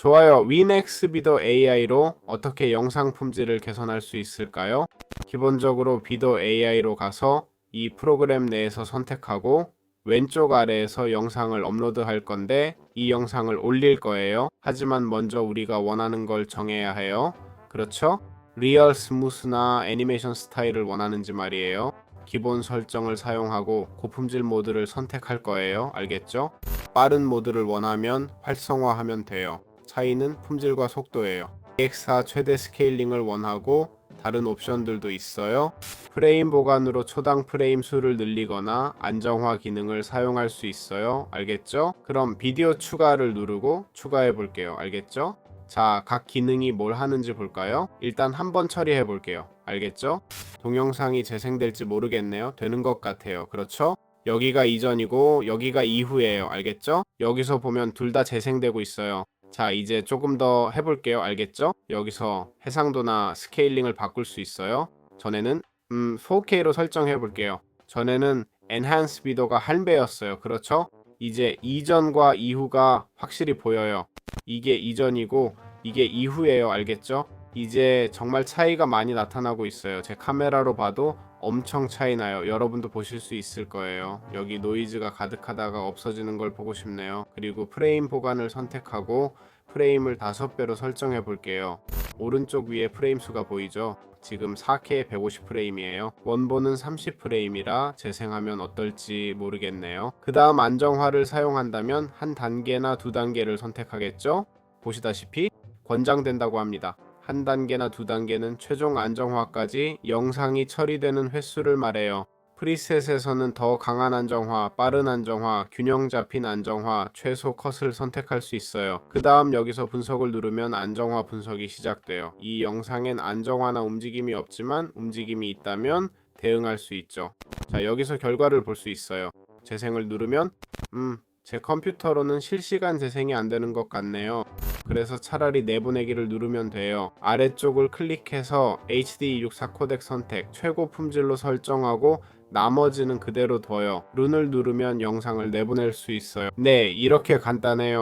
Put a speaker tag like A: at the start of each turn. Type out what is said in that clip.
A: 좋아요. 위넥스 비더 AI로 어떻게 영상 품질을 개선할 수 있을까요? 기본적으로 비더 AI로 가서 이 프로그램 내에서 선택하고 왼쪽 아래에서 영상을 업로드 할 건데 이 영상을 올릴 거예요. 하지만 먼저 우리가 원하는 걸 정해야 해요. 그렇죠? 리얼 스무스나 애니메이션 스타일을 원하는지 말이에요. 기본 설정을 사용하고 고품질 모드를 선택할 거예요. 알겠죠? 빠른 모드를 원하면 활성화하면 돼요. 차이는 품질과 속도예요. EX4 최대 스케일링을 원하고 다른 옵션들도 있어요. 프레임 보관으로 초당 프레임 수를 늘리거나 안정화 기능을 사용할 수 있어요. 알겠죠? 그럼 비디오 추가를 누르고 추가해 볼게요. 알겠죠? 자, 각 기능이 뭘 하는지 볼까요? 일단 한번 처리해 볼게요. 알겠죠? 동영상이 재생될지 모르겠네요. 되는 것 같아요. 그렇죠? 여기가 이전이고 여기가 이후예요. 알겠죠? 여기서 보면 둘 다 재생되고 있어요. 자, 이제 조금 더 해볼게요. 알겠죠? 여기서 해상도나 스케일링을 바꿀 수 있어요. 전에는 음, 4K로 설정해 볼게요. 전에는 엔한스 비도가 한 배였어요. 그렇죠? 이제 이전과 이후가 확실히 보여요. 이게 이전이고 이게 이후예요. 알겠죠? 이제 정말 차이가 많이 나타나고 있어요. 제 카메라로 봐도 엄청 차이 나요. 여러분도 보실 수 있을 거예요. 여기 노이즈가 가득하다가 없어지는 걸 보고 싶네요. 그리고 프레임 보관을 선택하고 프레임을 5배로 설정해 볼게요. 오른쪽 위에 프레임 수가 보이죠? 지금 4K 150프레임이에요. 원본은 30프레임이라 재생하면 어떨지 모르겠네요. 그 다음 안정화를 사용한다면 한 단계나 두 단계를 선택하겠죠? 보시다시피 권장된다고 합니다. 한 단계나 두 단계는 최종 안정화까지 영상이 처리되는 횟수를 말해요. 프리셋에서는 더 강한 안정화, 빠른 안정화, 균형 잡힌 안정화, 최소 컷을 선택할 수 있어요. 그 다음 여기서 분석을 누르면 안정화 분석이 시작돼요. 이 영상엔 안정화나 움직임이 없지만 움직임이 있다면 대응할 수 있죠. 자, 여기서 결과를 볼 수 있어요. 재생을 누르면, 음, 제 컴퓨터로는 실시간 재생이 안 되는 것 같네요. 그래서 차라리 내보내기를 누르면 돼요. 아래쪽을 클릭해서 HD264 코덱 선택, 최고 품질로 설정하고 나머지는 그대로 둬요. 룬을 누르면 영상을 내보낼 수 있어요. 네, 이렇게 간단해요.